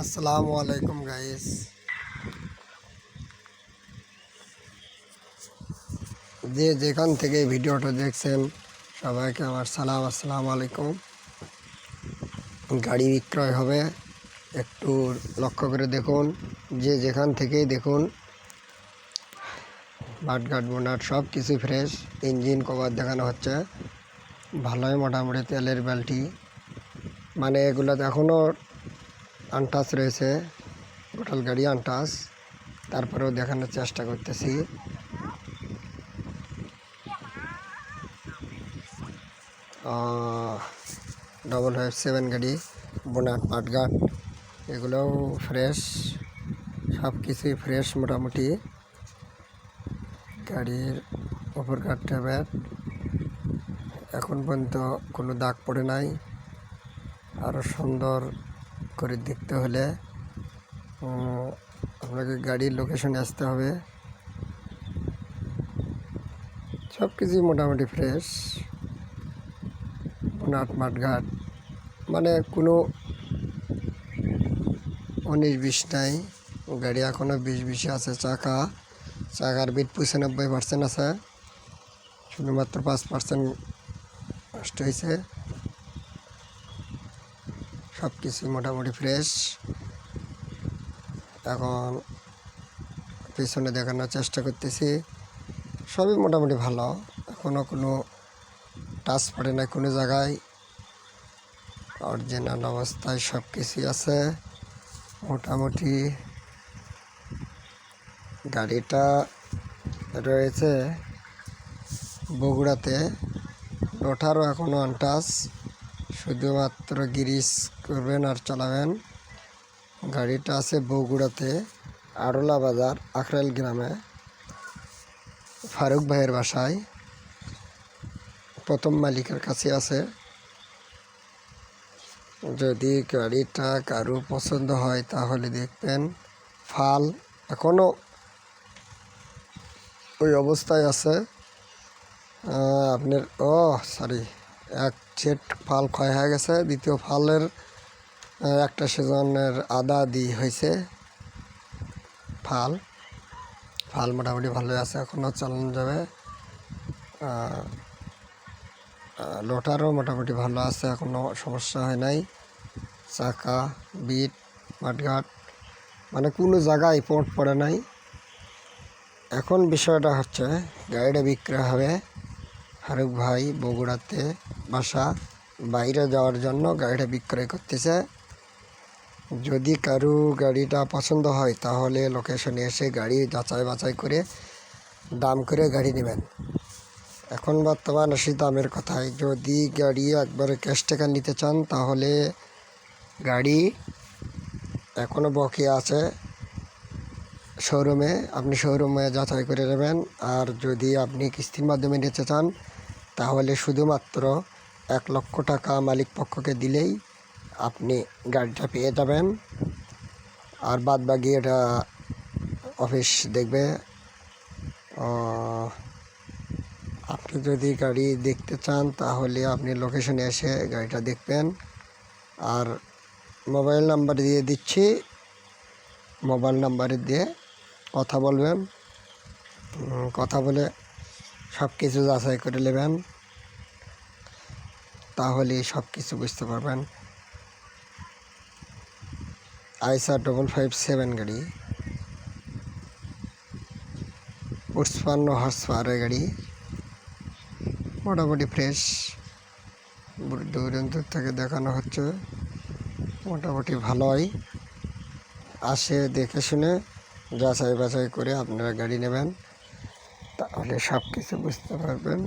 আসসালামু আলাইকুম গাইস যে যেখান থেকে ভিডিওটা দেখছেন, সবাইকে আমার সালাম, আসসালামু আলাইকুম। গাড়ি বিক্রয় হবে, একটু লক্ষ্য করে দেখুন, যে যেখান থেকেই দেখুন, বাটঘাট, বোনাট সব কিছু ফ্রেশ ইঞ্জিন কভার দেখানো হচ্ছে। ভালোই মোটামুটি তেলের বালতি। মানে এগুলো এখনও আনটাস রয়েছে গোটাল গাড়ি আনটাস। তারপরেও দেখানোর চেষ্টা করতেছি। ডবল ফাইভ সেভেন গাড়ি বোনাট পাটঘাট, এগুলোও ফ্রেশ সব কিছুই ফ্রেশ মোটামুটি। গাড়ির ওপর কাটতে ব্যাট এখন পর্যন্ত কোনো দাগ পড়ে নাই। আরও সুন্দর করে দেখতে হলে আপনাকে গাড়ির লোকেশনে আসতে হবে। সব কিছুই মোটামুটি ফ্রেশ নাট মাঠঘাট মানে কোনো উনিশ বিশ নাই। গাড়ি এখনও বিশ বিশে আছে, চাকা, চাকার বিট পঁচানব্বই পার্সেন্ট আছে। শুধুমাত্র পাঁচ পার্সেন্ট নষ্ট হয়েছে সব কিছু মোটামুটি ফ্রেশ এখন পিছনে দেখানোর চেষ্টা করতেছি। সবই মোটামুটি ভালো। এখনও কোনো টাচ পড়ে না কোনো জায়গায়। অরিজিনাল অবস্থায় সব কিছুই আছে। মোটামুটি গাড়িটা রয়েছে বগুড়াতে। ওঠারও এখনও আনটাচ শুধুমাত্র গিরিস করবেন আর চালাবেন। গাড়িটা আছে বগুড়াতে আড়লা বাজার আখরাইল গ্রামে। ফারুক ভাইয়ের বাসায়। প্রথম মালিকের কাছে আছে। যদি গাড়িটা কারও পছন্দ হয় তাহলে দেখবেন ফাল এখনও ওই অবস্থায় আছে। আপনার ও সরি এক সেট ফাল ক্ষয় হয়ে গেছে। দ্বিতীয় ফালের একটা সিজনের আদা দি হয়েছে ফাল। ফাল মোটামুটি ভালো আছে, এখনও চালানো যাবে। লোটারও মোটামুটি ভালো আছে, এখনও সমস্যা হয় নাই। চাকা, বিট, মাঠঘাট মানে কোনো জায়গায় পোর্ট পড়ে নাই। এখন বিষয়টা হচ্ছে, গাড়িটা বিক্রয় হবে ফারুক ভাই বগুড়াতে। বাসা বাইরে যাওয়ার জন্য গাড়িটা বিক্রয় করতেছে। যদি কারও গাড়িটা পছন্দ হয়, তাহলে লোকেশনে এসে গাড়ি যাচাই বাছাই করে দাম করে গাড়ি নেবেন। এখন বর্তমান আসি দামের কথায়, যদি গাড়ি একবারে ক্যাশ টাকা নিতে চান, তাহলে গাড়ি এখনও বকেয়া আছে। শোরুমে আপনি শোরুমে যাচাই করে নেবেন। আর যদি আপনি কিস্তির মাধ্যমে নিতে চান, তাহলে শুধুমাত্র এক লক্ষ টাকা মালিক পক্ষকে দিলেই আপনি গাড়িটা পেয়ে যাবেন। আর বাদ বাকি এটা অফিস দেখবে। আপনি যদি গাড়ি দেখতে চান তাহলে আপনি লোকেশনে এসে গাড়িটা দেখবেন। আর মোবাইল নাম্বার দিয়ে দিচ্ছি। মোবাইল নাম্বারে দিয়ে কথা বলবেন। কথা বলে সব কিছু যাচাই করে নেবেন। তাহলে সব কিছু বুঝতে পারবেন। আইসার ডবল ফাইভ সেভেন গাড়ি। পঁচপান্ন হর্স পাওয়ারের গাড়ি। মোটামুটি ফ্রেশ দূরান্ত থেকে দেখানো হচ্ছে। মোটামুটি ভালোই। আসে দেখে শুনে যাচাই বাছাই করে আপনারা গাড়ি নেবেন। তাহলে সব কিছু বুঝতে পারবেন।